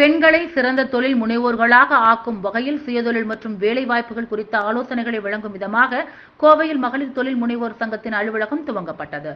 பெண்களை சிறந்த தொழில் முனைவோர்களாக ஆக்கும் வகையில் சுயதொழில் மற்றும் வேலை வாய்ப்புகள் குறித்த ஆலோசனைகளை வழங்கும் விதமாக கோவையில் மகளிர் தொழில் முனைவோர் சங்கத்தின் அலுவலகம் துவங்கப்பட்டது.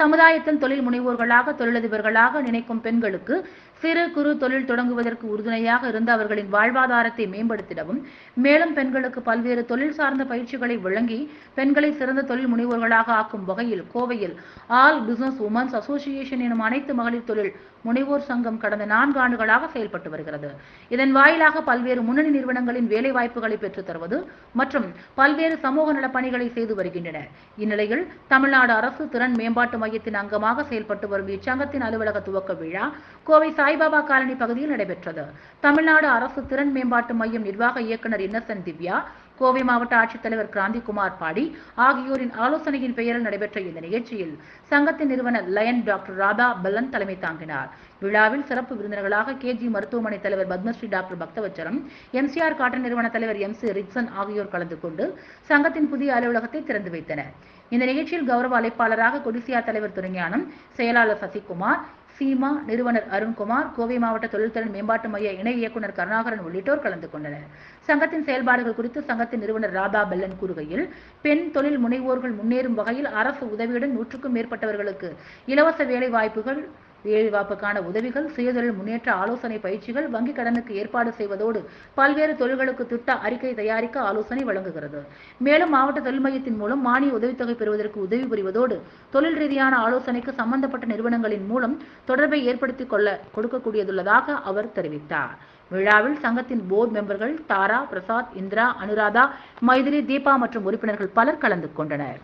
சமுதாயத்தில் தொழில் முனைவோர்களாக தொழிலதிபர்களாக நினைக்கும் பெண்களுக்கு சிறு குறு தொழில் தொடங்குவதற்கு உறுதுணையாக இருந்து அவர்களின் வாழ்வாதாரத்தை மேம்படுத்திடவும் மேலும் பெண்களுக்கு பல்வேறு தொழில் சார்ந்த பயிற்சிகளை வழங்கி பெண்களை சிறந்த தொழில் முனைவோர்களாக ஆக்கும் வகையில் கோவையில் ஆல் பிசினஸ் உமன்ஸ் அசோசியேஷன் எனும் அனைத்து மகளிர் தொழில் முனைவோர் சங்கம் கடந்த நான்கு ஆண்டுகளாக செயல்பட்டு வருகிறது. இதன் வாயிலாக பல்வேறு முன்னணி நிறுவனங்களின் வேலை வாய்ப்புகளை பெற்றுத் தருவது மற்றும் பல்வேறு சமூக நலப்பணிகளை செய்து வருகின்றன. இந்நிலையில் தமிழ்நாடு அரசு திறன் மேம்பாட்டு மையத்தின் அங்கமாக செயல்பட்டு வரும் இச்சங்கத்தின் அலுவலக துவக்க விழா கோவை சாய்பாபா காலனி பகுதியில் நடைபெற்றது. தமிழ்நாடு அரசு திறன் மேம்பாட்டு மையம் நிர்வாக இயக்குநர் இன்னசென்ட் திவ்யா கோவை மாவட்ட ஆட்சித்தலைவர் கிராந்திகுமார் பாடி ஆகியோரின் ஆலோசனையின் பெயரில் நடைபெற்ற இந்த நிகழ்ச்சியில் சங்கத்தின் நிறுவனர் லயன் டாக்டர் ராதா பல்லன் தலைமை தாங்கினார். விழாவில் சிறப்பு விருந்தினர்களாக கேஜி மருத்துவமனை தலைவர் Padmashri doctor Bakthavatchalam MCR cotton நிறுவன தலைவர் எம் சி ரிக்சன் ஆகியோர் கலந்து கொண்டு சங்கத்தின் புதிய அலுவலகத்தை திறந்து வைத்தனர். இந்த நிகழ்ச்சியில் கௌரவ அழைப்பாளராக கொடிசியா தலைவர் துரைஞானம் செயலாளர் சசிகுமார் சீமா நிறுவனர் அருண்குமார் கோவை மாவட்ட தொழில்திறன் மேம்பாட்டு மைய இணை இயக்குனர் கருணாகரன் உள்ளிட்டோர் கலந்து கொண்டனர். சங்கத்தின் செயல்பாடுகள் குறித்து சங்கத்தின் நிறுவனர் ராதா பெல்லன் கூறுகையில் பெண் தொழில் முனைவோர்கள் முன்னேறும் வகையில் அரசு உதவியுடன் நூற்றுக்கும் மேற்பட்டவர்களுக்கு இலவச வேலை வாய்ப்புகள் வேலைவாய்ப்புக்கான உதவிகள் சுயதொழில் முன்னேற்ற ஆலோசனை பயிற்சிகள் வங்கிக் கடனுக்கு ஏற்பாடு செய்வதோடு பல்வேறு தொழில்களுக்கு திட்ட அறிக்கை தயாரிக்க ஆலோசனை வழங்குகிறது. மேலும் மாவட்ட தொழில் மையத்தின் மூலம் மானிய உதவித்தொகை பெறுவதற்கு உதவி புரிவதோடு தொழில் ரீதியான ஆலோசனைக்கு சம்பந்தப்பட்ட நிறுவனங்களின் மூலம் தொடர்பை ஏற்படுத்திக் கொள்ள கொடுக்கக்கூடியதுள்ளதாக அவர் தெரிவித்தார். விழாவில் சங்கத்தின் போர்டு மெம்பர்கள் தாரா பிரசாத் இந்திரா அனுராதா மைதிலி தீபா மற்றும் உறுப்பினர்கள் பலர் கலந்து கொண்டனர்.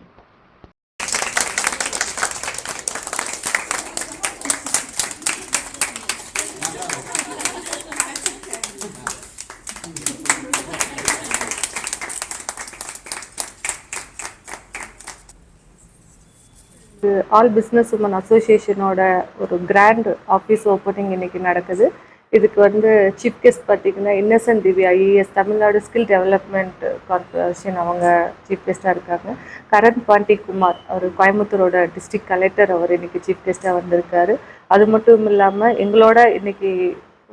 ஆல் பிஸ்னஸ் உமன் அசோசியேஷனோட ஒரு கிராண்ட் ஆஃபீஸ் ஓப்பனிங் இன்னைக்கு நடக்குது. இதுக்கு வந்து சீஃப் கெஸ்ட் பார்த்தீங்கன்னா Innocent Divya IAS Tamil Nadu skill development corporation அவங்க சீஃப் கெஸ்ட்டாக இருக்காங்க. கரண் பாண்டி குமார் அவர் கோயம்புத்தூரோட டிஸ்ட்ரிக்ட் கலெக்டர் அவர் இன்னைக்கு சீஃப் கெஸ்ட்டாக வந்திருக்காரு. அது மட்டும் இல்லாமல் எங்களோட இன்னைக்கு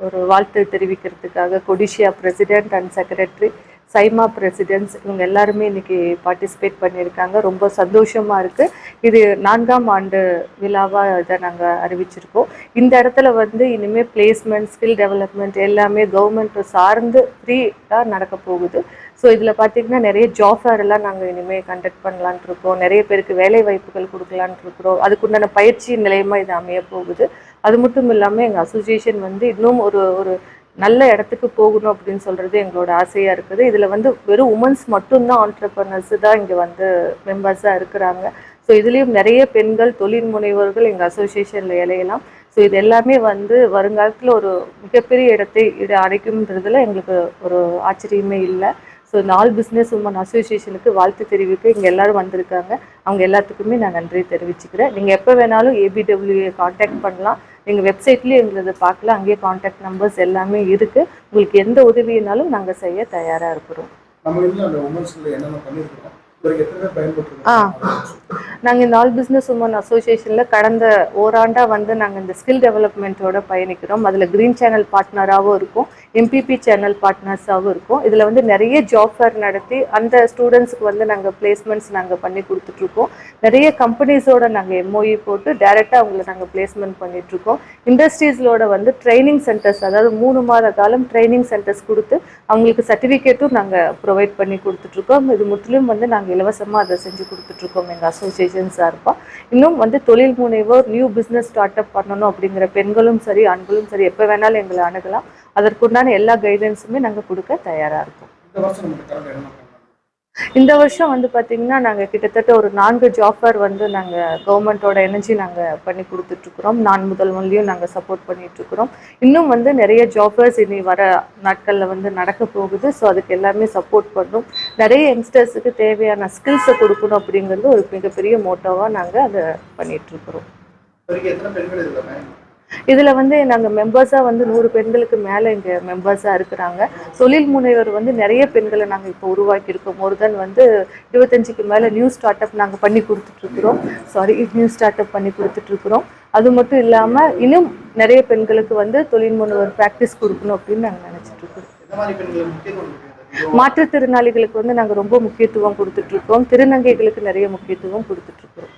ஒரு வாழ்த்து தெரிவிக்கிறதுக்காக CODISSIA president and secretary SIMA presidents இவங்க எல்லாருமே இன்றைக்கி பார்ட்டிசிபேட் பண்ணியிருக்காங்க. ரொம்ப சந்தோஷமாக இருக்குது இது நான்காம் ஆண்டு விழாவாக இதை நாங்கள் அறிவிச்சிருக்கோம். இந்த இடத்துல வந்து இனிமேல் பிளேஸ்மெண்ட் ஸ்கில் டெவலப்மெண்ட் எல்லாமே கவர்மெண்ட்டு சார்ந்து ஃப்ரீயாக நடக்க போகுது. ஸோ இதில் பார்த்தீங்கன்னா நிறைய ஜாப் ஃபேர் எல்லாம் நாங்கள் இனிமேல் கண்டக்ட் பண்ணலான் இருக்கோம். நிறைய பேருக்கு வேலை வாய்ப்புகள் கொடுக்கலான் இருக்கிறோம். அதுக்குண்டான பயிற்சி நிலையமாக இது அமைய போகுது. அது மட்டும் இல்லாமல் எங்கள் அசோசியேஷன் வந்து இன்னும் ஒரு ஒரு நல்ல இடத்துக்கு போகணும் அப்படின்னு சொல்கிறது எங்களோட ஆசையாக இருக்குது. இதில் வந்து வெறும் உமன்ஸ் மட்டும்தான் ஆண்டர்பனர்ஸ் தான் இங்கே வந்து மெம்பர்ஸாக இருக்கிறாங்க. ஸோ இதுலேயும் நிறைய பெண்கள் தொழில் முனைவர்கள் எங்கள் அசோசியேஷனில் இலையலாம் ஸோ இது எல்லாமே வந்து வருங்காலத்தில் ஒரு மிகப்பெரிய இடத்தை இது அடைக்கும்ன்றதுல எங்களுக்கு ஒரு ஆச்சரியமே இல்லை. ஸோ இந்த ஆல் பிஸ்னஸ் உமன் அசோசியேஷனுக்கு வாழ்த்து தெரிவிக்க இங்கே எல்லாரும் வந்திருக்காங்க. அவங்க எல்லாத்துக்குமே நான் நன்றி தெரிவிச்சுக்கிறேன். நீங்கள் எப்போ வேணாலும் ஏபிடபிள்யூஏ காண்டாக்ட் பண்ணலாம். நீங்கள் வெப்சைட்லேயே எங்களது பார்க்கலாம். அங்கேயே காண்டாக்ட் நம்பர்ஸ் எல்லாமே இருக்குது உங்களுக்கு எந்த உதவினாலும் நாங்கள் செய்ய தயாராக இருக்கிறோம். ஆ. நாங்கள் இந்த ஆல் பிஸ்னஸ் உமன் அசோசியேஷனில் கடந்த ஓராண்டாக வந்து நாங்கள் இந்த ஸ்கில் டெவலப்மெண்ட்டோட பயணிக்கிறோம். அதில் க்ரீன் சேனல் பார்ட்னராகவும் இருக்கும். எம்பிபி சேனல் பார்ட்னர்ஸாகவும் இருக்கும். இதில் வந்து நிறைய ஜாப் ஃபேர் நடத்தி அந்த ஸ்டூடெண்ட்ஸுக்கு வந்து நாங்கள் பிளேஸ்மெண்ட்ஸ் நாங்கள் பண்ணி கொடுத்துட்ருக்கோம். நிறைய கம்பெனிஸோட நாங்கள் எம்ஓஇ போட்டு டைரெக்டாக அவங்கள நாங்கள் பிளேஸ்மெண்ட் பண்ணிகிட்ருக்கோம் இண்டஸ்ட்ரீஸோட வந்து ட்ரைனிங் சென்டர்ஸ் அதாவது மூணு மாத காலம் ட்ரைனிங் சென்டர்ஸ் கொடுத்து அவங்களுக்கு சர்டிஃபிகேட்டும் நாங்கள் ப்ரொவைட் பண்ணி கொடுத்துட்ருக்கோம். இது முற்றிலும் வந்து நாங்கள் இலவசமாக அதை செஞ்சு கொடுத்துட்ருக்கோம் எங்கள் அசோசியேஷன் சார்பாக இன்னும் வந்து தொழில் முனைவோர் நியூ பிஸ்னஸ் ஸ்டார்ட் அப் பண்ணணும் அப்படிங்கிற பெண்களும் சரி ஆண்களும் சரி எப்போ வேணாலும் எங்களை அணுகலாம். அதற்குண்டான எல்லா கைடன்ஸுமே நாங்கள் கொடுக்க தயாராக இருக்கோம். இந்த வருஷம் வந்து பார்த்தீங்கன்னா நாங்கள் கிட்டத்தட்ட ஒரு நான்கு ஜாஃபர் வந்து நாங்கள் கவர்மெண்ட்டோட எனர்ஜி நாங்கள் பண்ணி கொடுத்துட்ருக்குறோம். நான் முதல்வன்லையும் நாங்கள் சப்போர்ட் பண்ணிகிட்ருக்குறோம் இன்னும் வந்து நிறைய ஜாஃபர்ஸ் இனி வர நாட்களில் வந்து நடக்க போகுது. ஸோ அதுக்கு எல்லாமே சப்போர்ட் பண்ணும். நிறைய யங்ஸ்டர்ஸுக்கு தேவையான ஸ்கில்ஸை கொடுக்கணும் அப்படிங்கிறது ஒரு மிகப்பெரிய மோட்டோவாக நாங்கள் அதை பண்ணிகிட்ருக்குறோம் எத்தனை பெண்கள் இதில் வந்து நாங்கள் மெம்பர்ஸாக வந்து நூறு பெண்களுக்கு மேலே இங்கே மெம்பர்ஸாக இருக்கிறாங்க. தொழில் முனைவர் வந்து நிறைய பெண்களை நாங்கள் இப்போ உருவாக்கியிருக்கோம். மோர் தென் வந்து இருபத்தஞ்சுக்கு மேலே நியூ ஸ்டார்ட் அப் நாங்கள் பண்ணி கொடுத்துட்ருக்குறோம். சாரி நியூ ஸ்டார்ட் அப் பண்ணி கொடுத்துட்ருக்குறோம். அது மட்டும் இல்லாமல் இன்னும் நிறைய பெண்களுக்கு வந்து தொழில் முனைவர் ப்ராக்டிஸ் கொடுக்கணும் அப்படின்னு நாங்கள் கொடுக்குறீங்க? மாற்றுத்திறனாளிகளுக்கு வந்து நாங்கள் ரொம்ப முக்கியத்துவம் கொடுத்துட்டு இருக்கோம் திருநங்கைகளுக்கு நிறைய முக்கியத்துவம் கொடுத்துட்டு இருக்கோம்